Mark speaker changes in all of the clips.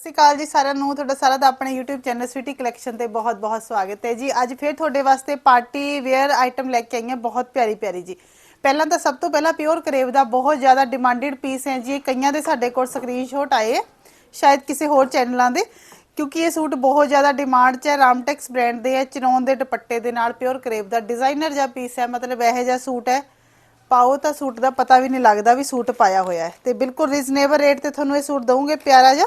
Speaker 1: ਸਤਿ ਸ਼੍ਰੀ ਅਕਾਲ ਜੀ ਸਾਰਿਆਂ ਨੂੰ। ਤੁਹਾਡਾ ਸਾਰਾ ਦਾ ਆਪਣੇ YouTube ਚੈਨਲ ਸਵੀਟੀ ਕਲੈਕਸ਼ਨ ਤੇ ਬਹੁਤ-ਬਹੁਤ ਸਵਾਗਤ ਹੈ ਜੀ। ਅੱਜ ਫੇਰ ਤੁਹਾਡੇ ਵਾਸਤੇ ਪਾਰਟੀ ਵੇਅਰ ਆਈਟਮ ਲੈ ਕੇ ਆਈ ਬਹੁਤ ਪਿਆਰੀ ਪਿਆਰੀ ਜੀ। ਪਹਿਲਾਂ ਤਾਂ ਸਭ ਤੋਂ ਪਹਿਲਾਂ ਪਿਓਰ ਕਰੇਵ ਦਾ ਬਹੁਤ ਜ਼ਿਆਦਾ ਡਿਮਾਂਡਡ ਪੀਸ ਹੈ ਜੀ। ਕਈਆਂ ਦੇ ਸਾਡੇ ਕੋਲ ਸਕਰੀਨਸ਼ਾਟ ਆਏ ਸ਼ਾਇਦ ਕਿਸੇ ਹੋਰ ਚੈਨਲਾਂ ਦੇ, ਕਿਉਂਕਿ ਇਹ ਸੂਟ ਬਹੁਤ ਜ਼ਿਆਦਾ ਡਿਮਾਂਡ 'ਚ ਹੈ। ਰਾਮਟੈਕਸ ਬ੍ਰਾਂਡ ਦੇ ਹੈ ਚਨੌਨ ਦੇ ਦੁਪੱਟੇ ਦੇ ਨਾਲ ਪਿਓਰ ਕਰੇਵ ਦਾ ਡਿਜ਼ਾਈਨਰ ਜਿਹਾ ਪੀਸ ਹੈ, ਮਤਲਬ ਇਹੋ ਜਿਹਾ ਸੂਟ ਹੈ। ਪਾਓ ਤਾਂ ਸੂਟ ਦਾ ਪਤਾ ਵੀ ਨਹੀਂ ਲੱਗਦਾ ਵੀ ਸੂਟ ਪਾਇਆ ਹੋਇਆ ਹੈ। ਤੇ ਬਿਲਕੁਲ ਰੀਜ਼ਨੇਬਲ ਰੇਟ ਤੇ ਤੁਹਾਨੂੰ ਇਹ ਸੂਟ ਦਵਾਂਗੇ ਪਿਆਰਾ ਜਿਹਾ।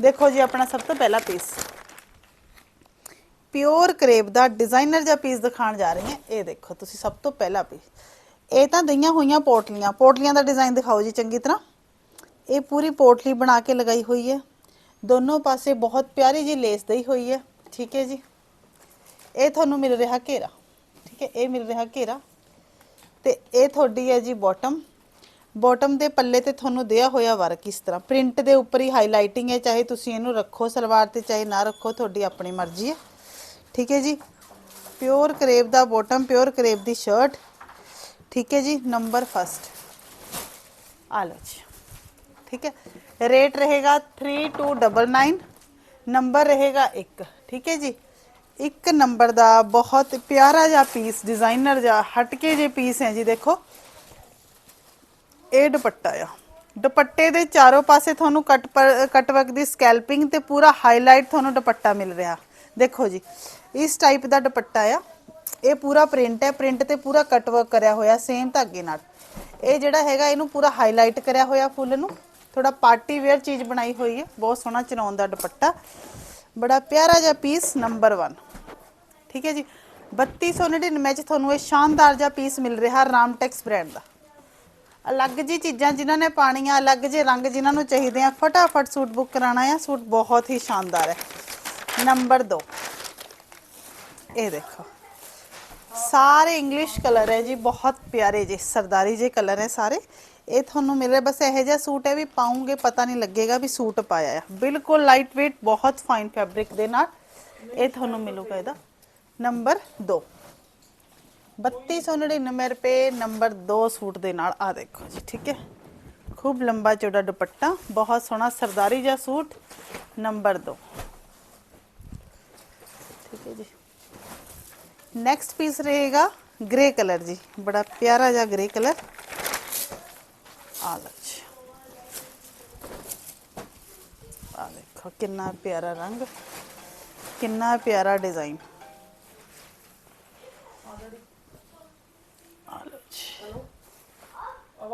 Speaker 1: ਦੇਖੋ ਜੀ ਆਪਣਾ ਸਭ ਤੋਂ ਪਹਿਲਾ ਪੀਸ ਪਿਓਰ ਕਰੇਬ ਦਾ ਡਿਜ਼ਾਈਨਰ ਜਿਹਾ ਪੀਸ ਦਿਖਾਉਣ ਜਾ ਰਹੇ ਹਾਂ। ਇਹ ਦੇਖੋ, ਤੁਸੀਂ ਸਭ ਤੋਂ ਪਹਿਲਾ ਪੀਸ ਇਹ ਤਾਂ ਦਈਆਂ ਹੋਈਆਂ ਪੋਟਲੀਆਂ। ਪੋਟਲੀਆਂ ਦਾ ਡਿਜ਼ਾਈਨ ਦਿਖਾਓ ਜੀ ਚੰਗੀ ਤਰ੍ਹਾਂ। ਇਹ ਪੂਰੀ ਪੋਟਲੀ ਬਣਾ ਕੇ ਲਗਾਈ ਹੋਈ ਹੈ। ਦੋਨੋਂ ਪਾਸੇ ਬਹੁਤ ਪਿਆਰੀ ਜੀ ਲੇਸ ਦਈ ਹੋਈ ਹੈ। ਠੀਕ ਹੈ ਜੀ। ਇਹ ਤੁਹਾਨੂੰ ਮਿਲ ਰਿਹਾ ਘੇਰਾ। ਠੀਕ ਹੈ, ਇਹ ਮਿਲ ਰਿਹਾ ਘੇਰਾ। ਤੇ ਇਹ ਤੁਹਾਡੀ ਹੈ ਜੀ ਬਾਟਮ ਬਾਟਮ ਦੇ ਪੱਲੇ ਤੇ ਤੁਹਾਨੂੰ ਦਿਆ ਹੋਇਆ ਵਰਕ ਇਸ ਤਰ੍ਹਾਂ। ਪ੍ਰਿੰਟ ਦੇ ਉੱਪਰ ਹੀ ਹਾਈਲਾਈਟਿੰਗ ਹੈ, ਚਾਹੇ ਤੁਸੀਂ ਇਹਨੂੰ ਰੱਖੋ ਸਲਵਾਰ ਤੇ, ਚਾਹੇ ਨਾ ਰੱਖੋ, ਤੁਹਾਡੀ ਆਪਣੀ ਮਰਜ਼ੀ ਹੈ। ਠੀਕ ਹੈ ਜੀ? ਪਿਓਰ ਕਰੇਬ ਦਾ ਬਾਟਮ ਪਿਓਰ ਕਰੇਬ ਦੀ ਸ਼ਰਟ ਠੀਕ ਹੈ ਜੀ? ਨੰਬਰ ਫਸਟ ਆ ਲਓ ਜੀ। ਠੀਕ ਹੈ? ਰੇਟ ਰਹੇਗਾ 3299 ਨੰਬਰ ਰਹੇਗਾ 1 ਠੀਕ ਹੈ ਜੀ? ਇੱਕ ਨੰਬਰ ਦਾ ਬਹੁਤ ਪਿਆਰਾ ਜਿਹਾ ਪੀਸ ਡਿਜ਼ਾਈਨਰ ਜਿਹਾ ਹਟਕੇ ਜੇ ਪੀਸ ਹੈ ਜੀ, ਦੇਖੋ। ਇਹ ਦੁਪੱਟਾ ਆ। ਦੁਪੱਟੇ ਦੇ ਚਾਰੋਂ ਪਾਸੇ ਤੁਹਾਨੂੰ ਕਟ ਕੱਟ ਵਰਕ ਦੀ ਸਕੈਲਪਿੰਗ ਤੇ ਪੂਰਾ ਹਾਈਲਾਈਟ ਤੁਹਾਨੂੰ ਦੁਪੱਟਾ ਮਿਲ ਰਿਹਾ। ਦੇਖੋ ਜੀ, ਇਸ ਟਾਈਪ ਦਾ ਦੁਪੱਟਾ ਆ। ਇਹ ਪੂਰਾ ਪ੍ਰਿੰਟ ਹੈ ਪ੍ਰਿੰਟ ਤੇ ਪੂਰਾ ਕਟਵਰਕ ਕਰਿਆ ਹੋਇਆ ਸੇਮ ਧਾਗੇ ਨਾਲ। ਇਹ ਜਿਹੜਾ ਹੈਗਾ, ਇਹਨੂੰ ਪੂਰਾ ਹਾਈਲਾਈਟ ਕਰਿਆ ਹੋਇਆ ਫੁੱਲ ਨੂੰ। ਥੋੜਾ ਪਾਰਟੀ ਵੇਅਰ ਚੀਜ਼ ਬਣਾਈ ਹੋਈ ਹੈ। ਬਹੁਤ ਸੋਹਣਾ ਚਨਾਉਣ ਦਾ ਦੁਪੱਟਾ। ਬੜਾ ਪਿਆਰਾ ਜਿਹਾ ਪੀਸ ਨੰਬਰ 1 ਠੀਕ ਹੈ ਜੀ। 3299 ਚ ਤੁਹਾਨੂੰ ਇਹ ਸ਼ਾਨਦਾਰ ਜਿਹਾ ਪੀਸ ਮਿਲ ਰਿਹਾ ਰਾਮਟੈਕਸ ਬ੍ਰਾਂਡ ਦਾ। ਅਲੱਗ ਜੀ ਚੀਜ਼ਾਂ ਜਿਨ੍ਹਾਂ ਨੇ ਪਾਣੀਆਂ ਅਲੱਗ ਜੇ ਰੰਗ ਜਿਨ੍ਹਾਂ ਨੂੰ ਚਾਹੀਦੇ ਆ, ਫਟਾਫਟ ਸੂਟ ਬੁੱਕ ਕਰਾਣਾ ਆ। ਸੂਟ ਬਹੁਤ ਹੀ ਸ਼ਾਨਦਾਰ ਹੈ। ਨੰਬਰ 2 ਇਹ ਦੇਖੋ। ਸਾਰੇ ਇੰਗਲਿਸ਼ ਕਲਰ ਹੈ ਜੀ, ਬਹੁਤ ਪਿਆਰੇ ਜੀ, ਸਰਦਾਰੀ ਜੇ ਕਲਰ ਹੈ ਸਾਰੇ। ਇਹ ਤੁਹਾਨੂੰ ਮਿਲ ਰਿਹਾ, ਬਸ ਇਹੋ ਜਿਹਾ ਸੂਟ ਹੈ ਵੀ ਪਾਉਂਗੇ, ਪਤਾ ਨਹੀਂ ਲੱਗੇਗਾ ਵੀ ਸੂਟ ਪਾਇਆ ਆ। ਬਿਲਕੁਲ ਲਾਈਟ weight ਬਹੁਤ ਫਾਈਨ ਫੈਬਰਿਕ ਦੇ ਨਾਲ ਇਹ ਤੁਹਾਨੂੰ ਮਿਲੂਗਾ ਇਹਦਾ। ਨੰਬਰ 2 3299 ਰੁਪਏ ਨੰਬਰ 2 ਸੂਟ ਦੇ ਨਾਲ ਆ ਦੇਖੋ ਜੀ ਠੀਕ ਹੈ ਖੂਬ ਲੰਬਾ ਚੌੜਾ ਦੁਪੱਟਾ ਬਹੁਤ ਸੋਹਣਾ ਸਰਦਾਰੀ ਜਿਹਾ ਸੂਟ ਨੰਬਰ 2 ਠੀਕ ਹੈ ਜੀ ਨੈਕਸਟ ਪੀਸ ਰਹੇਗਾ ਗ੍ਰੇ ਕਲਰ ਜੀ ਬੜਾ ਪਿਆਰਾ ਜਿਹਾ ਗ੍ਰੇ ਕਲਰ ਆ ਲਓ ਜੀ ਆ ਦੇਖੋ ਕਿੰਨਾ ਪਿਆਰਾ ਰੰਗ ਕਿੰਨਾ ਪਿਆਰਾ ਡਿਜ਼ਾਈਨ ਆ ਲਓ ਜੀ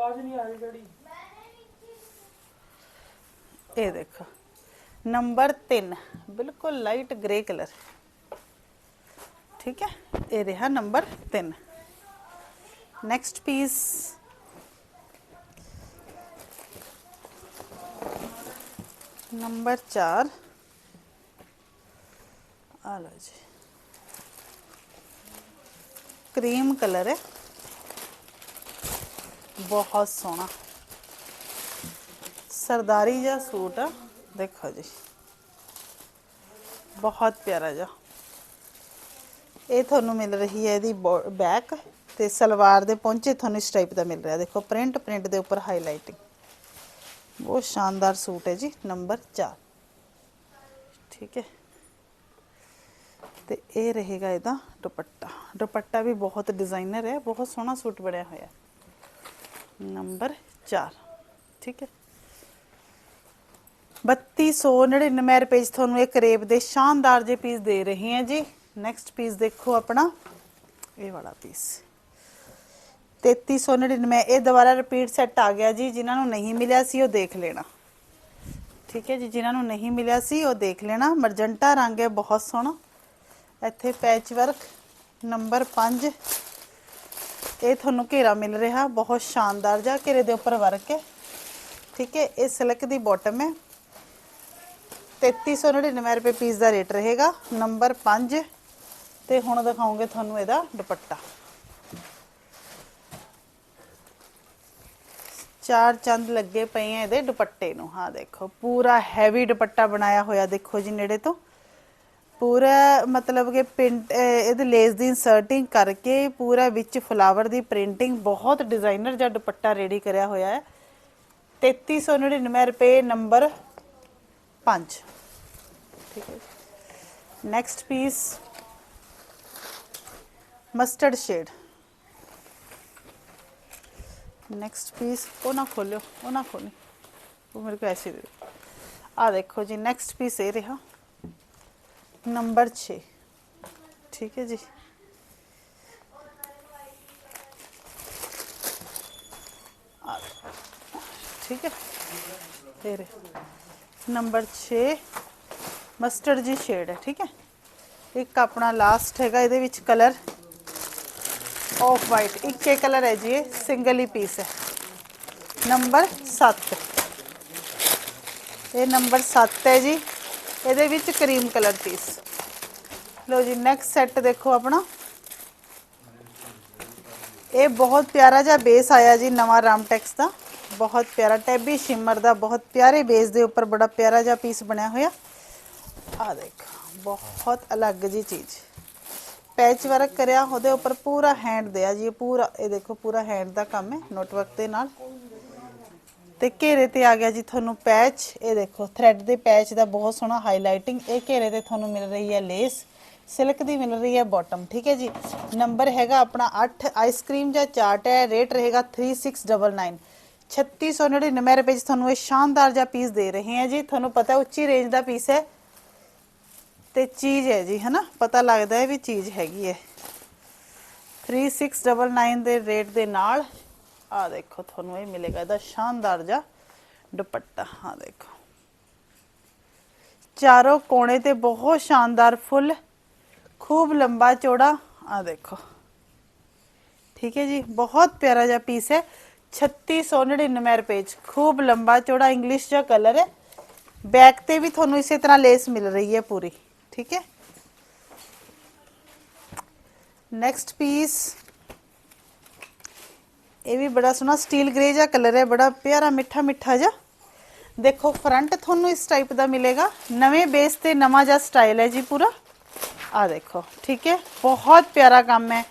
Speaker 2: ਆਵਾਜ਼ ਨਹੀਂ ਆ ਰਹੀ ਜਿਹੜੀ
Speaker 1: ਇਹ ਦੇਖੋ ਨੰਬਰ 3 ਬਿਲਕੁਲ ਲਾਈਟ ਗ੍ਰੇ ਕਲਰ ਠੀਕ ਹੈ ਇਹ ਰਿਹਾ ਨੰਬਰ 3 ਨੈਕਸਟ ਪੀਸ ਨੰਬਰ 4 ਆ ਲਓ ਜੀ ਕਰੀਮ ਕਲਰ ਹੈ ਬਹੁਤ ਸੋਹਣਾ। ਸਰਦਾਰੀ ਜਿਹਾ ਸੂਟ ਆ, ਦੇਖੋ ਜੀ। ਬਹੁਤ ਪਿਆਰਾ ਜਿਹਾ। ਇਹ ਤੁਹਾਨੂੰ ਮਿਲ ਰਹੀ ਹੈ ਇਹਦੀ ਬੈਕ ਤੇ ਸਲਵਾਰ ਦੇ ਪਹੁੰਚੇ ਤੁਹਾਨੂੰ ਇਸ ਟਾਈਪ ਦਾ ਮਿਲ ਰਿਹਾ। ਦੇਖੋ ਪ੍ਰਿੰਟ ਪ੍ਰਿੰਟ ਦੇ ਉੱਪਰ ਹਾਈਲਾਈਟਿੰਗ ਬਹੁਤ ਸ਼ਾਨਦਾਰ ਸੂਟ ਹੈ ਜੀ, ਨੰਬਰ 4 ਠੀਕ ਹੈ। ਤੇ ਇਹ ਰਹੇਗਾ ਇਹਦਾ ਦੁਪੱਟਾ। ਦੁਪੱਟਾ ਵੀ ਬਹੁਤ ਡਿਜ਼ਾਈਨਰ ਹੈ, ਬਹੁਤ ਸੋਹਣਾ ਸੂਟ ਬਣਿਆ ਹੋਇਆ। ਹੈ ਨੰਬਰ 4 ਠੀਕ ਹੈ। 3299 ਰੁਪਏ 'ਚ ਤੁਹਾਨੂੰ ਇਹ ਕਰੇਪ ਦੇ ਸ਼ਾਨਦਾਰ ਜੇ ਪੀਸ ਦੇ ਰਹੇ ਹਾਂ ਜੀ। ਨੈਕਸਟ ਪੀਸ ਦੇਖੋ ਆਪਣਾ। ਇਹ ਵਾਲਾ ਪੀਸ 3399 ਇਹ ਦੁਬਾਰਾ ਰਿਪੀਟ ਸੈੱਟ ਆ ਗਿਆ ਜੀ। ਜਿਨ੍ਹਾਂ ਨੂੰ ਨਹੀਂ ਮਿਲਿਆ ਸੀ, ਉਹ ਦੇਖ ਲੈਣਾ। ਠੀਕ ਹੈ ਜੀ, ਜਿਨ੍ਹਾਂ ਨੂੰ ਨਹੀਂ ਮਿਲਿਆ ਸੀ, ਉਹ ਦੇਖ ਲੈਣਾ। ਮਰਜੰਟਾ ਰੰਗ ਹੈ, ਬਹੁਤ ਸੋਹਣਾ। ਇੱਥੇ ਪੈਚ ਵਰਕ ਨੰਬਰ 5 ਇਹ ਤੁਹਾਨੂੰ ਘੇਰਾ ਮਿਲ ਰਿਹਾ, ਬਹੁਤ ਸ਼ਾਨਦਾਰ ਜਿਹਾ ਘੇਰੇ ਦੇ ਉੱਪਰ ਵਰਕ ਹੈ। ਠੀਕ ਹੈ, ਇਹ ਸਿਲਕ ਦੀ ਬਾਟਮ ਹੈ। 3399 ਰੁਪਏ ਪੀਸ ਦਾ ਰੇਟ ਰਹੇਗਾ ਨੰਬਰ 5 ਤੇ ਹੁਣ ਦਿਖਾਉਂਗੇ ਤੁਹਾਨੂੰ ਇਹਦਾ ਦੁਪੱਟਾ। ਚਾਰ ਚੰਦ ਲੱਗੇ ਪਏ ਆ ਇਹਦੇ ਦੁਪੱਟੇ ਨੂੰ। ਹਾਂ ਦੇਖੋ, ਪੂਰਾ ਹੈਵੀ ਦੁਪੱਟਾ ਬਣਾਇਆ ਹੋਇਆ ਦੇਖੋ ਜੀ ਨੇੜੇ ਤੋਂ। ਪੂਰਾ ਮਤਲਬ ਕਿ ਪਿੰਟ ਇਹਦੇ ਲੇਸ ਦੀ ਇਨਸਰਟਿੰਗ ਕਰਕੇ ਪੂਰਾ ਵਿੱਚ ਫਲਾਵਰ ਦੀ ਪ੍ਰਿੰਟਿੰਗ ਬਹੁਤ ਡਿਜ਼ਾਈਨਰ ਜਿਹਾ ਦੁਪੱਟਾ ਰੈਡੀ ਕਰਿਆ ਹੋਇਆ ਹੈ। 3399 ਰੁਪਏ ਨੰਬਰ 5 ਠੀਕ ਹੈ next piece mustard shade next piece ਉਹ ਨਾ ਖੋਲਿਓ, ਉਹ ਨਾ ਖੋਲੀ ਉਹ ਮੇਰੇ ਕੋਲ ਐਸੀ ਦੇ ਆ ਦੇਖੋ ਜੀ ਨੈਕਸਟ ਪੀਸ ਇਹ ਰਿਹਾ। ਨੰਬਰ 6 ਠੀਕ ਹੈ ਜੀ। ਠੀਕ ਹੈ। ਤੇਰੇ ਨੰਬਰ 6 ਮਸਟਰਡ ਜੀ ਸ਼ੇਡ ਹੈ, ਠੀਕ ਹੈ। ਇੱਕ ਆਪਣਾ ਲਾਸਟ ਹੈਗਾ, ਇਹਦੇ ਵਿੱਚ ਕਲਰ ਆਫ ਵਾਈਟ ਇੱਕ ਇਹ ਕਲਰ ਹੈ ਜੀ, ਇਹ ਸਿੰਗਲ ਹੀ ਪੀਸ ਹੈ। ਨੰਬਰ 7 ਇਹ ਨੰਬਰ 7 ਹੈ ਜੀ। ਇਹਦੇ ਵਿੱਚ ਕਰੀਮ ਕਲਰ ਪੀਸ। ਲਓ ਜੀ ਨੈਕਸਟ ਸੈੱਟ ਦੇਖੋ ਆਪਣਾ। ਇਹ ਬਹੁਤ ਪਿਆਰਾ ਜਿਹਾ ਬੇਸ ਆਇਆ ਜੀ ਨਵਾਂ ਰਾਮਟੈਕਸ ਦਾ। ਬਹੁਤ ਪਿਆਰਾ ਟੈਬੀ ਸ਼ਿਮਰ ਦਾ ਬਹੁਤ ਪਿਆਰੇ ਬੇਸ ਦੇ ਉੱਪਰ ਬੜਾ ਪਿਆਰਾ ਜਿਹਾ ਪੀਸ ਬਣਿਆ ਹੋਇਆ। ਆ ਦੇਖ, ਬਹੁਤ ਅਲੱਗ ਜੀ ਚੀਜ਼। ਪੈਚ ਵਰਕ ਕਰਿਆ, ਉਹਦੇ ਉੱਪਰ ਪੂਰਾ ਹੈਂਡ ਦਿਆ ਜੀ ਇਹ ਪੂਰਾ, ਇਹ ਦੇਖੋ, ਪੂਰਾ ਹੈਂਡ ਦਾ ਕੰਮ ਹੈ ਨੋਟਵਰਕ ਦੇ ਨਾਲ। ਤੇ ਘੇਰੇ ਤੇ ਆ ਗਿਆ ਜੀ ਤੁਹਾਨੂੰ ਪੈਚ। ਇਹ ਦੇਖੋ ਥ੍ਰੈਡ ਦੇ ਪੈਚ ਦਾ ਬਹੁਤ ਸੋਹਣਾ ਹਾਈਲਾਈਟਿੰਗ ਇਹ ਘੇਰੇ ਤੇ ਤੁਹਾਨੂੰ ਮਿਲ ਰਹੀ ਹੈ ਲੇਸ ਸਿਲਕ ਦੀ ਮਿਲ ਰਹੀ ਹੈ ਬਾਟਮ ਠੀਕ ਹੈ ਜੀ? ਨੰਬਰ ਹੈਗਾ ਆਪਣਾ 8 ਆਈਸਕ੍ਰੀਮ ਜਾਂ ਚਾਰਟ ਹੈ ਰੇਟ ਰਹੇਗਾ 3699 3699 ਰੁਪਏ 'ਚ ਤੁਹਾਨੂੰ ਇਹ ਸ਼ਾਨਦਾਰ ਜਿਹਾ ਪੀਸ ਦੇ ਰਹੇ ਹਾਂ ਜੀ। ਤੁਹਾਨੂੰ ਪਤਾ ਉੱਚੀ ਰੇਂਜ ਦਾ ਪੀਸ ਹੈ। ਤੇ ਚੀਜ਼ ਹੈ ਜੀ, ਹਨਾ? ਪਤਾ ਲੱਗਦਾ ਹੈ ਵੀ ਚੀਜ਼ ਹੈਗੀ ਹੈ। 3699 ਦੇ ਰੇਟ ਦੇ ਨਾਲ ਆ ਦੇਖੋ ਤੁਹਾਨੂੰ ਇਹ ਮਿਲੇਗਾ ਇਹਦਾ ਸ਼ਾਨਦਾਰ ਜਿਹਾ ਦੁਪੱਟਾ ਆ ਦੇਖੋ ਚਾਰੋਂ ਕੋਣੇ ਤੇ ਬਹੁਤ ਸ਼ਾਨਦਾਰ ਫੁੱਲ ਖੂਬ ਲੰਬਾ ਚੌੜਾ ਆ ਦੇਖੋ ਠੀਕ ਹੈ ਜੀ ਬਹੁਤ ਪਿਆਰਾ ਜਿਹਾ ਪੀਸ ਹੈ 3699 ਰੁਪਏ ਚ ਖੂਬ ਲੰਬਾ ਚੌੜਾ ਇੰਗਲਿਸ਼ ਜਿਹਾ ਕਲਰ ਹੈ ਬੈਕ ਤੇ ਵੀ ਤੁਹਾਨੂੰ ਇਸੇ ਤਰ੍ਹਾਂ ਲੇਸ ਮਿਲ ਰਹੀ ਹੈ ਪੂਰੀ ਠੀਕ ਹੈ ਨੈਕਸਟ ਪੀਸ ਇਹ ਵੀ ਬੜਾ ਸੋਹਣਾ ਸਟੀਲ ਗ੍ਰੇ ਜਿਹਾ ਕਲਰ ਹੈ, ਬੜਾ ਪਿਆਰਾ ਮਿੱਠਾ ਮਿੱਠਾ ਜਿਹਾ। ਦੇਖੋ ਫਰੰਟ ਤੁਹਾਨੂੰ ਇਸ ਟਾਈਪ ਦਾ ਮਿਲੇਗਾ। ਨਵੇਂ ਬੇਸ ਤੇ ਨਵਾਂ ਜਿਹਾ ਸਟਾਈਲ ਹੈ ਜੀ ਪੂਰਾ। ਆ ਦੇਖੋ, ਠੀਕ ਹੈ? ਬਹੁਤ ਪਿਆਰਾ ਕੰਮ ਹੈ।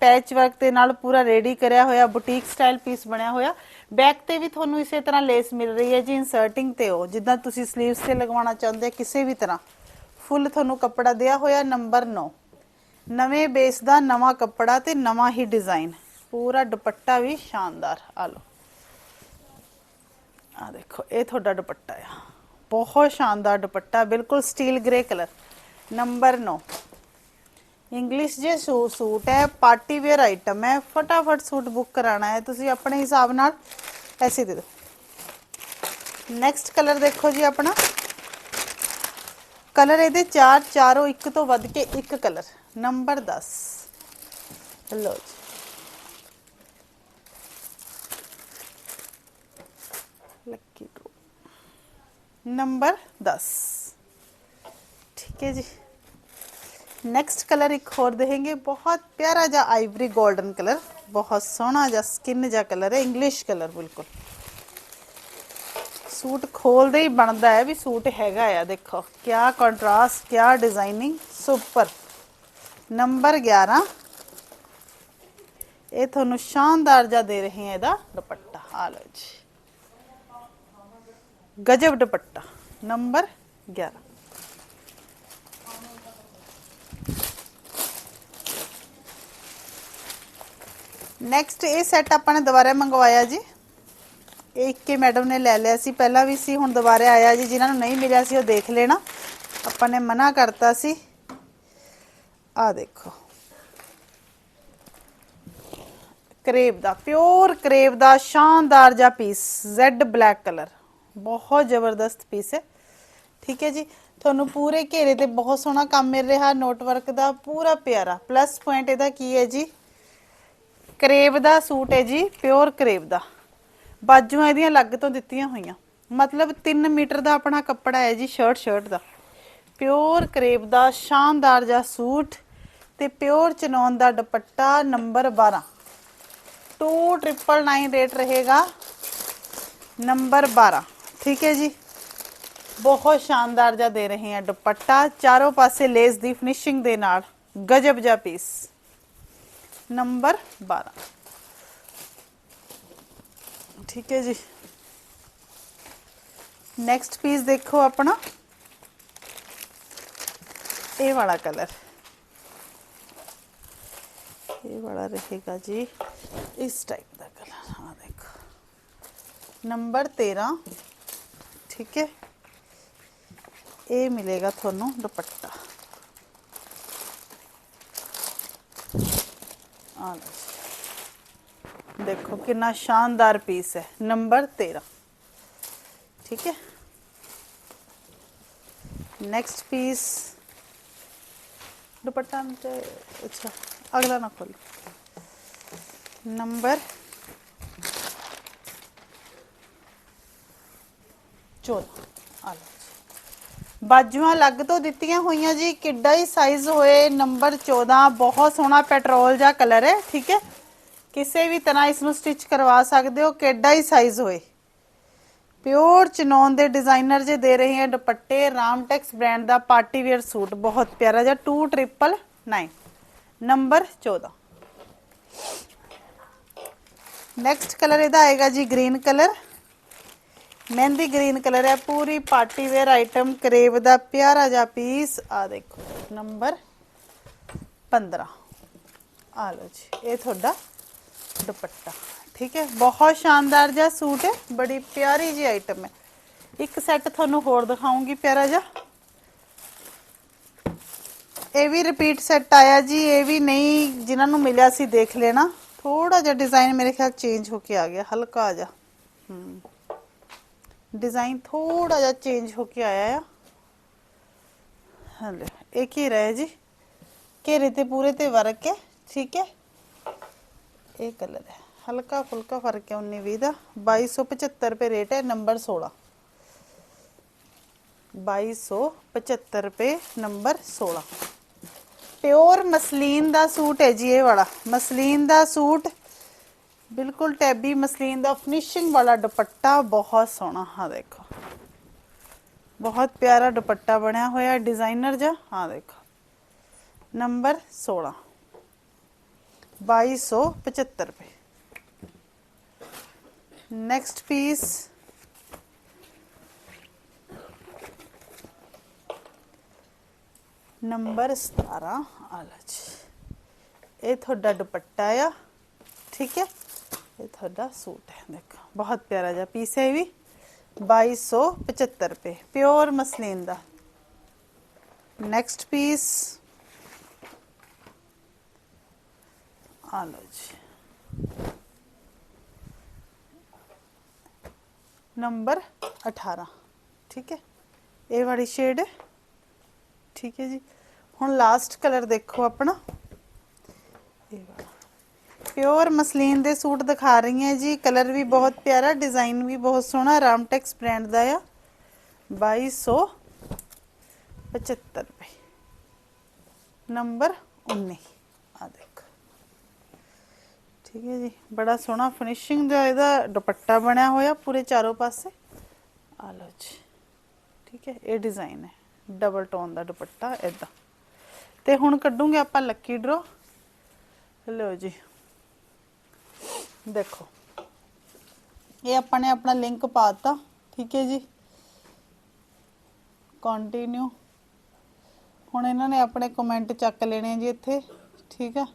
Speaker 1: ਪੈਚ ਵਰਕ ਦੇ ਨਾਲ ਪੂਰਾ ਰੈਡੀ ਕਰਿਆ ਹੋਇਆ ਬੁਟੀਕ ਸਟਾਈਲ ਪੀਸ ਬਣਿਆ ਹੋਇਆ। ਬੈਕ ਤੇ ਵੀ ਤੁਹਾਨੂੰ ਇਸੇ ਤਰ੍ਹਾਂ ਲੇਸ ਮਿਲ ਰਹੀ ਹੈ ਜੀ ਇਨਸਰਟਿੰਗ ਤੇ ਉਹ। ਜਿੱਦਾਂ ਤੁਸੀਂ ਸਲੀਵਸ ਤੇ ਲਗਵਾਉਣਾ ਚਾਹੁੰਦੇ ਕਿਸੇ ਵੀ ਤਰ੍ਹਾਂ। ਫੁੱਲ ਤੁਹਾਨੂੰ ਕੱਪੜਾ ਦਿਆ ਹੋਇਆ ਨੰਬਰ 9 ਨਵੇਂ ਬੇਸ ਦਾ ਨਵਾਂ ਕੱਪੜਾ ਤੇ ਨਵਾਂ ਹੀ ਡਿਜ਼ਾਈਨ ਪੂਰਾ ਦੁਪੱਟਾ ਵੀ ਸ਼ਾਨਦਾਰ। ਆ ਲਓ। ਆ ਦੇਖੋ, ਇਹ ਤੁਹਾਡਾ ਦੁਪੱਟਾ ਆ। ਬਹੁਤ ਸ਼ਾਨਦਾਰ ਦੁਪੱਟਾ, ਬਿਲਕੁਲ steel grey colour. Number 9 English ਜੇ ਸੂ, ਸੂਟ ਹੈ, ਪਾਰਟੀ ਵੇਅਰ ਆਈਟਮ ਹੈ, ਫਟਾਫਟ ਸੂਟ ਬੁੱਕ ਕਰਾਣਾ ਹੈ। ਤੁਸੀਂ ਆਪਣੇ ਹਿਸਾਬ ਨਾਲ ਐਸੇ ਦੇ ਦਿਓ। ਨੈਕਸਟ ਕਲਰ ਦੇਖੋ ਜੀ ਆਪਣਾ। ਕਲਰ ਇਹਦੇ ਚਾਰ, ਚਾਰੋਂ ਇੱਕ ਤੋਂ ਵੱਧ ਕੇ ਇੱਕ ਕਲਰ ਨੰਬਰ 10 ਲਓ ਜੀ ਲੱਕੀ ਡ੍ਰੋ ਨੰਬਰ 10 ਠੀਕ ਹੈ ਜੀ। ਨੈਕਸਟ ਕਲਰ ਇੱਕ ਹੋਰ ਦੇਖेंगे ਬਹੁਤ ਪਿਆਰਾ ਜਿਹਾ ਆਈਵਰੀ 골ਡਨ ਕਲਰ ਬਹੁਤ ਸੋਹਣਾ ਜਿਹਾ ਸਕਿਨ ਜਿਹਾ ਕਲਰ ਹੈ ਇੰਗਲਿਸ਼ ਕਲਰ ਬਿਲਕੁਲ। ਸੂਟ ਖੋਲਦੇ ਹੀ ਬਣਦਾ ਹੈ ਵੀ ਸੂਟ ਹੈਗਾ ਆ, ਦੇਖੋ। ਕਿਆ ਕੰਟਰਾਸਟ ਕਿਆ ਡਿਜ਼ਾਈਨਿੰਗ ਸੁਪਰ ਨੰਬਰ 11 ਇਹ ਤੁਹਾਨੂੰ ਸ਼ਾਨਦਾਰ ਜਾ ਦੇ ਰਹੇ ਹੈ ਇਹਦਾ ਦੁਪੱਟਾ। ਆ ਲਓ ਜੀ। ਗਜਬ ਦੁਪੱਟਾ ਨੰਬਰ 11 ਨੈਕਸਟ ਇਹ ਸੈੱਟ ਆਪਾਂ ਨੇ ਦੁਬਾਰਾ ਮੰਗਵਾਇਆ ਜੀ ਇਹ ਇੱਕ ਮੈਡਮ ਨੇ ਲੈ ਲਿਆ ਸੀ ਪਹਿਲਾਂ ਵੀ ਸੀ ਹੁਣ ਦੁਬਾਰਾ ਆਇਆ ਜੀ ਜਿਨ੍ਹਾਂ ਨੂੰ ਨਹੀਂ ਮਿਲਿਆ ਸੀ ਉਹ ਦੇਖ ਲੈਣਾ ਆਪਾਂ ਨੇ ਮਨਾ ਕਰਤਾ ਸੀ ਆ ਦੇਖੋ ਕਰੇਬ ਦਾ ਪਿਓਰ ਕਰੇਬ ਦਾ ਸ਼ਾਨਦਾਰ ਜਿਹਾ ਪੀਸ ਜ਼ੈਡ ਬਲੈਕ ਕਲਰ ਬਹੁਤ ਜ਼ਬਰਦਸਤ ਪੀਸ ਹੈ। ਠੀਕ ਹੈ ਜੀ। ਤੁਹਾਨੂੰ ਪੂਰੇ ਘੇਰੇ ਤੇ ਬਹੁਤ ਸੋਹਣਾ ਕੰਮ ਮਿਲ ਰਿਹਾ। ਨੋਟ ਵਰਕ ਦਾ ਪੂਰਾ ਪਿਆਰਾ। ਪਲੱਸ ਪੁਆਇੰਟ ਇਹਦਾ ਕੀ ਹੈ ਜੀ? ਕਰੇਬ ਦਾ ਸੂਟ ਹੈ ਜੀ ਪਿਓਰ ਕਰੇਬ ਦਾ। ਬਾਜੂਆਂ ਇਹਦੀਆਂ ਅਲੱਗ ਤੋਂ ਦਿੱਤੀਆਂ ਹੋਈਆਂ। ਮਤਲਬ 3 ਮੀਟਰ ਦਾ ਆਪਣਾ ਕੱਪੜਾ ਹੈ ਜੀ ਸ਼ਰਟ ਸ਼ਰਟ ਦਾ। ਪਿਓਰ ਕਰੇਬ ਦਾ ਸ਼ਾਨਦਾਰ ਜਿਹਾ ਸੂਟ ਤੇ ਪਿਓਰ ਚਨੌਨ ਦਾ ਦੁਪੱਟਾ ਨੰਬਰ 12 2999 ਰੇਟ ਰਹੇਗਾ ਨੰਬਰ 12 ਠੀਕ ਹੈ ਜੀ ਬਹੁਤ ਸ਼ਾਨਦਾਰ ਜਿਹਾ ਦੇ ਰਹੇ ਹਾਂ ਦੁਪੱਟਾ ਚਾਰੋਂ ਪਾਸੇ ਲੇਸ ਦੀ ਫਿਨਿਸ਼ਿੰਗ ਦੇ ਨਾਲ ਗਜਬ ਜਿਹਾ ਪੀਸ ਨੰਬਰ 12 ਠੀਕ ਹੈ ਜੀ ਨੈਕਸਟ ਪੀਸ ਦੇਖੋ ਆਪਣਾ ਇਹ ਵਾਲਾ ਕਲਰ ਇਹ ਵਾਲਾ ਰਹੇਗਾ ਜੀ ਇਸ ਟਾਈਪ ਦਾ ਕਲਰ ਹਾਂ ਦੇਖੋ ਨੰਬਰ 13 ਠੀਕ ਹੈ ਇਹ ਮਿਲੇਗਾ ਤੁਹਾਨੂੰ ਦੁਪੱਟਾ ਆ ਲਓ ਜੀ। ਦੇਖੋ ਕਿੰਨਾ ਸ਼ਾਨਦਾਰ ਪੀਸ ਹੈ ਨੰਬਰ 13 ਠੀਕ ਹੈ नेक्स्ट पीस दुपट्टा नीचे अच्छा अगला ना खोलो नंबर ਚੋਲਾ। ਆ ਲਓ ਬਾਜੂਆਂ ਅਲੱਗ ਤੋਂ ਦਿੱਤੀਆਂ ਹੋਈਆਂ ਜੀ। ਕਿੱਡਾ ਹੀ ਸਾਈਜ਼ ਹੋਏ। ਨੰਬਰ 14 ਬਹੁਤ ਸੋਹਣਾ ਪੈਟਰੋਲ ਜਾਂ ਕਲਰ ਹੈ, ਠੀਕ ਹੈ? ਕਿਸੇ ਵੀ ਤਰ੍ਹਾਂ ਇਸ ਨੂੰ ਸਟਿਚ ਕਰਵਾ ਸਕਦੇ ਹੋ। ਕਿੱਡਾ ਹੀ ਸਾਈਜ਼ ਹੋਏ। ਪਿਓਰ ਚਨੌਨ ਦੇ ਡਿਜ਼ਾਈਨਰ ਜੇ ਦੇ ਰਹੇ ਹੈ ਦੁਪੱਟੇ ਰਾਮਟੈਕਸ ਬ੍ਰਾਂਡ ਦਾ ਪਾਰਟੀ ਵੇਅਰ ਸੂਟ। ਬਹੁਤ ਪਿਆਰਾ ਜਿਹਾ। 2999 ਨੰਬਰ 14 ਨੈਕਸਟ ਕਲਰ ਇਹਦਾ ਆਏਗਾ ਜੀ ਗ੍ਰੀਨ ਕਲਰ ਮਹਿੰਦੀ ਗ੍ਰੀਨ ਕਲਰ ਹੈ, ਪੂਰੀ ਪਾਰਟੀ ਵੇਅਰ ਆਈਟਮ, ਕਰੇਵ ਦਾ ਪਿਆਰਾ ਜਿਹਾ ਪੀਸ। ਆ ਦੇਖੋ, ਨੰਬਰ 15 ਆ ਲਓ ਜੀ, ਇਹ ਤੁਹਾਡਾ ਦੁਪੱਟਾ। ਠੀਕ ਹੈ, ਬਹੁਤ ਸ਼ਾਨਦਾਰ ਜਿਹਾ ਸੂਟ ਹੈ, ਬੜੀ ਪਿਆਰੀ ਜੀ ਆਈਟਮ ਹੈ। ਇੱਕ ਸੈੱਟ ਤੁਹਾਨੂੰ ਹੋਰ ਦਿਖਾਉਂਗੀ, ਪਿਆਰਾ ਜਿਹਾ। ਇਹ ਵੀ ਰਿਪੀਟ ਸੈੱਟ ਆਇਆ ਜੀ, ਇਹ ਵੀ ਨਹੀਂ, ਜਿਨ੍ਹਾਂ ਨੂੰ ਮਿਲਿਆ ਸੀ ਦੇਖ ਲੈਣਾ। ਥੋੜਾ ਜਿਹਾ ਡਿਜ਼ਾਈਨ ਮੇਰੇ ਖਿਆਲ ਚੇਂਜ ਹੋ ਕੇ ਆ ਗਿਆ, ਹਲਕਾ ਜਿਹਾ। ਹਮ ਡਿਜ਼ਾਈਨ ਥੋੜਾ ਜਿਹਾ ਚੇਂਜ ਹੋ ਕੇ ਆਇਆ ਆ। ਹਲੇ, ਇਹ ਘੇਰਾ ਹੈ ਜੀ। ਘੇਰੇ ਤੇ ਪੂਰੇ ਤੇ ਵਰਕ ਹੈ, ਠੀਕ ਹੈ? ਇਹ ਕਲਰ ਹੈ। ਹਲਕਾ ਫੁਲਕਾ ਫ਼ਰਕ ਹੈ 19 20 ਦਾ। 2275 ਰੁਪਏ ਰੇਟ ਹੈ, ਨੰਬਰ 16 2275 ਰੁਪਏ, ਨੰਬਰ 16 ਪਿਓਰ ਮਸਲੀਨ ਦਾ ਸੂਟ ਹੈ ਜੀ ਇਹ ਵਾਲਾ। ਮਸਲੀਨ ਦਾ ਸੂਟ ਬਿਲਕੁਲ ਟੈਬੀ ਮਸਲੀਨ ਦਾ ਫਿਨਿਸ਼ਿੰਗ ਵਾਲਾ ਦੁਪੱਟਾ ਬਹੁਤ ਸੋਹਣਾ ਹਾਂ ਦੇਖੋ ਬਹੁਤ ਪਿਆਰਾ ਦੁਪੱਟਾ ਬਣਿਆ ਹੋਇਆ ਡਿਜ਼ਾਈਨਰ ਜਿਹਾ ਹਾਂ ਦੇਖੋ ਨੰਬਰ 16 2275 ਰੁਪਏ ਨੈਕਸਟ ਪੀਸ ਨੰਬਰ 17 ਆ ਲਓ ਜੀ ਇਹ ਤੁਹਾਡਾ ਦੁਪੱਟਾ ਆ ਠੀਕ ਹੈ ਇਹ ਤੁਹਾਡਾ ਸੂਟ ਹੈ। ਦੇਖੋ, ਬਹੁਤ ਪਿਆਰਾ ਜਿਹਾ ਪੀਸ ਹੈ ਇਹ ਵੀ। 2275 ਰੁਪਏ। ਪਿਓਰ ਮਸਲੀਨ ਦਾ। ਨੈਕਸਟ ਪੀਸ ਆ ਲਓ ਜੀ। ਨੰਬਰ 18 ਠੀਕ ਹੈ? ਇਹ ਵਾਲੀ ਸ਼ੇਡ ਹੈ। ਠੀਕ ਹੈ ਜੀ। ਹੁਣ ਲਾਸਟ ਕਲਰ ਦੇਖੋ ਆਪਣਾ। ਇਹ ਵਾਲਾ। ਪਿਓਰ ਮਸਲੀਨ ਦੇ ਸੂਟ ਦਿਖਾ ਰਹੀ ਹਾਂ ਜੀ ਕਲਰ ਵੀ ਬਹੁਤ ਪਿਆਰਾ ਡਿਜ਼ਾਈਨ ਵੀ ਬਹੁਤ ਸੋਹਣਾ ਰਾਮਟੈਕਸ ਬ੍ਰਾਂਡ ਦਾ ਆ 2275 ਰੁਪਏ ਨੰਬਰ 19 ਆ ਦੇਖੋ ਠੀਕ ਹੈ ਜੀ ਬੜਾ ਸੋਹਣਾ ਫਿਨਿਸ਼ਿੰਗ ਦਾ ਇਹਦਾ ਦੁਪੱਟਾ ਬਣਿਆ ਹੋਇਆ ਪੂਰੇ ਚਾਰੋਂ ਪਾਸੇ ਆ ਲਓ ਜੀ ਠੀਕ ਹੈ ਇਹ ਡਿਜ਼ਾਈਨ ਹੈ ਡਬਲ ਟੋਨ ਦਾ ਦੁਪੱਟਾ ਇਦਾਂ ਤੇ ਹੁਣ ਕੱਢੂਗੇ ਆਪਾਂ ਲੱਕੀ ਡਰਾ ਲਓ ਜੀ ਦੇਖੋ। ਇਹ ਆਪਾਂ ਨੇ ਆਪਣਾ ਲਿੰਕ ਪਾਤਾ, ਠੀਕ ਹੈ ਜੀ? ਕੰਟੀਨਿਊ ਹੁਣ ਇਹਨਾਂ ਨੇ ਆਪਣੇ ਕਮੈਂਟ ਚੱਕ ਲੈਣੇ ਜੀ ਇੱਥੇ, ਠੀਕ ਆ?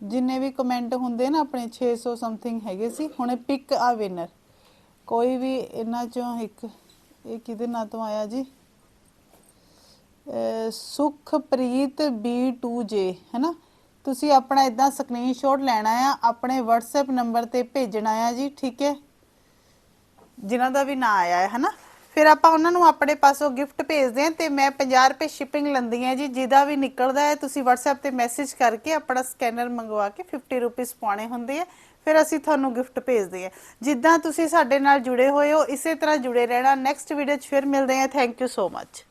Speaker 1: ਜਿੰਨੇ ਵੀ ਕਮੈਂਟ ਹੁੰਦੇ ਨਾ ਆਪਣੇ 600 ਸਮਥਿੰਗ ਹੈਗੇ ਸੀ, ਹੁਣੇ ਪਿਕ ਆ ਵਿਨਰ ਕੋਈ ਵੀ ਇਹਨਾਂ ਚੋਂ ਇੱਕ, ਇਹ ਕਿਹਦੇ ਨਾਂ ਤੋਂ ਆਇਆ ਜੀ? ਸੁਖਪ੍ਰੀਤ B2J ਹੈਨਾ? ਤੁਸੀਂ ਆਪਣਾ ਇਦਾਂ ਸਕਰੀਨਸ਼ਾਟ ਲੈਣਾ ਆ, ਆਪਣੇ WhatsApp ਨੰਬਰ ਤੇ ਭੇਜਣਾ ਆ ਜੀ, ਠੀਕ ਹੈ? ਜਿਨ੍ਹਾਂ ਦਾ ਵੀ ਨਾਂ ਆਇਆ ਹੈ, ਹਨਾ? ਫਿਰ ਆਪਾਂ ਉਹਨਾਂ ਨੂੰ ਆਪਣੇ ਪਾਸੋਂ ਗਿਫਟ ਭੇਜਦੇ ਹਾਂ ਤੇ ਮੈਂ 50 ਰੁਪਏ ਸ਼ਿਪਿੰਗ ਲੈਂਦੀ ਹਾਂ ਜੀ, ਜਿਹਦਾ ਵੀ ਨਿਕਲਦਾ ਹੈ, ਤੁਸੀਂ WhatsApp ਤੇ ਮੈਸੇਜ ਕਰਕੇ ਆਪਣਾ ਸਕੈਨਰ ਮੰਗਵਾ ਕੇ 50 ਰੁਪਏ ਪਾਉਣੇ ਹੁੰਦੇ ਆ, ਫਿਰ ਅਸੀਂ ਤੁਹਾਨੂੰ ਗਿਫਟ ਭੇਜਦੇ ਹਾਂ। ਜਿੱਦਾਂ ਤੁਸੀਂ ਸਾਡੇ ਨਾਲ ਜੁੜੇ ਹੋਏ ਹੋ, ਇਸੇ ਤਰ੍ਹਾਂ ਜੁੜੇ ਰਹਿਣਾ। ਨੈਕਸਟ ਵੀਡੀਓ 'ਚ ਫਿਰ ਮਿਲਦੇ ਹਾਂ। Thank you so much